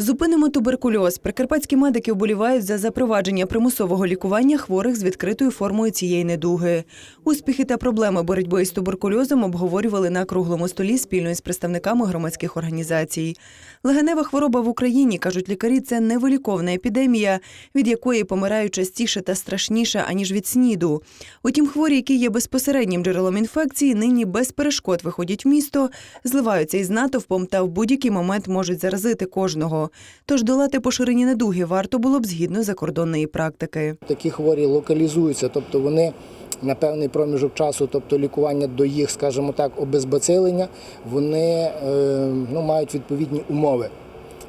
Зупинимо туберкульоз. Прикарпатські медики вболівають за запровадження примусового лікування хворих з відкритою формою цієї недуги. Успіхи та проблеми боротьби з туберкульозом обговорювали на круглому столі спільно із представниками громадських організацій. Легенева хвороба в Україні, кажуть лікарі, це невиліковна епідемія, від якої помирають частіше та страшніше, аніж від сніду. Утім, хворі, які є безпосереднім джерелом інфекції, нині без перешкод виходять в місто, зливаються із натовпом та в будь-який момент можуть заразити кожного. Тож долати поширені недуги варто було б згідно закордонної практики. Такі хворі локалізуються, тобто вони на певний проміжок часу, тобто лікування до їх, скажімо так, обезбацилення, вони е, ну, мають відповідні умови.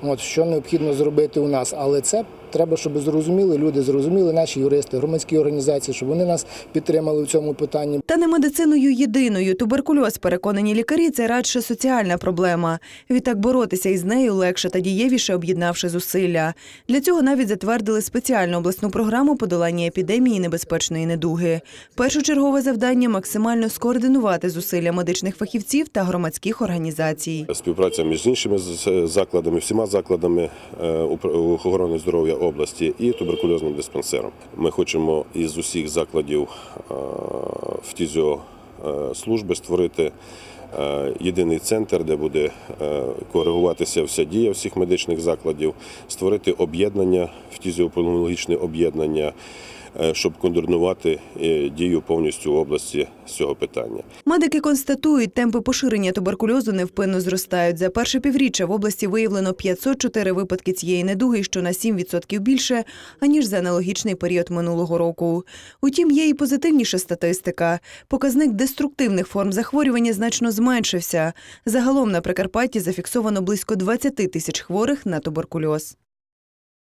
От що необхідно зробити у нас, але це треба, щоб зрозуміли люди, зрозуміли наші юристи, громадські організації, щоб вони нас підтримали в цьому питанні. Та не медициною єдиною. Туберкульоз, переконані лікарі, це радше соціальна проблема. Відтак боротися із нею легше та дієвіше, об'єднавши зусилля. Для цього навіть затвердили спеціальну обласну програму подолання епідемії небезпечної недуги. Першочергове завдання максимально скоординувати зусилля медичних фахівців та громадських організацій. Співпраця між іншими закладами, всіма закладами е, охорони здоров'я області і туберкульозним диспансером. Ми хочемо із усіх закладів е, фтізіослужби створити е, єдиний центр, де буде е, коригуватися вся дія всіх медичних закладів, створити об'єднання, фтізіопульмонологічне об'єднання, щоб координувати е, дію повністю в області з цього питання. Медики констатують, темпи поширення туберкульозу невпинно зростають. За перше півріччя в області виявлено 504 випадки цієї недуги, що на 7% більше, аніж за аналогічний період минулого року. Утім, є і позитивніша статистика. Показник деструктивних форм захворювання значно зменшився. Загалом на Прикарпатті зафіксовано близько 20 тисяч хворих на туберкульоз.